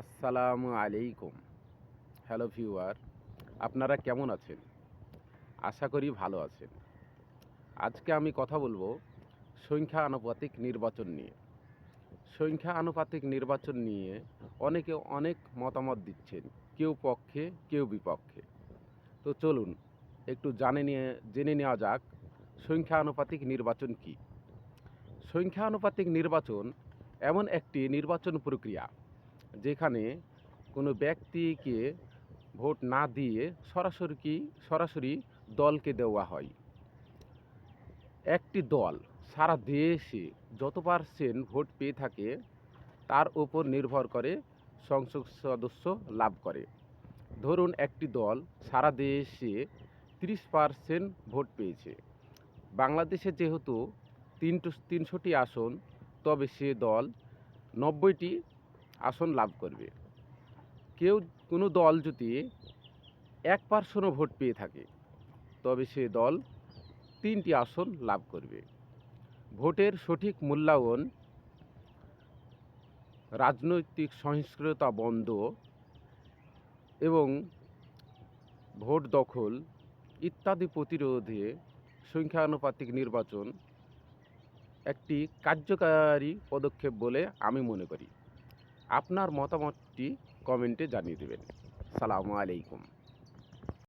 আসসালামু আলাইকুম। Hello viewer আপনারা কেমন আছেন? আশা করি ভালো আছেন। আজকে আমি কথা বলব সংখ্যা আনুপাতিক নির্বাচন নিয়ে। সংখ্যা আনুপাতিক নির্বাচন নিয়ে অনেকে অনেক মতামত দিচ্ছেন, কেউ পক্ষে, কেউ বিপক্ষে। তো চলুন, একটু জানে নিয়ে, জেনে নেওয়া যাক সংখ্যা আনুপাতিক নির্বাচন কি। সংখ্যা আনুপাতিক নির্বাচন এমন একটি নির্বাচন প্রক্রিয়া যেখানে কোনো ব্যক্তিকে ভোট না দিয়ে সরাসরি কি, সরাসরি দলকে দেওয়া হয়। একটি দল সারা দেশে যত পার্সেন্ট ভোট পেয়ে থাকে, তার উপর নির্ভর করে সংসদ সদস্য লাভ করে। ধরুন একটি দল সারা দেশে তিরিশ পার্সেন্ট ভোট পেয়েছে। বাংলাদেশে যেহেতু তিনটু, তিনশোটি আসন, তবে সে দল নব্বইটি আসন লাভ করবে। কেউ কোনো দল যদি এক পার্সেন্টও ভোট পেয়ে থাকে, তবে সে দল তিনটি আসন লাভ করবে। ভোটের সঠিক মূল্যায়ন, রাজনৈতিক সহিংস্রতা বন্ধ এবং ভোট দখল ইত্যাদি প্রতিরোধে সংখ্যানুপাতিক নির্বাচন একটি কার্যকারী পদক্ষেপ বলে আমি মনে করি। আপনার মতামতটি কমেন্টে জানিয়ে দেবেন। সালামু আলাইকুম।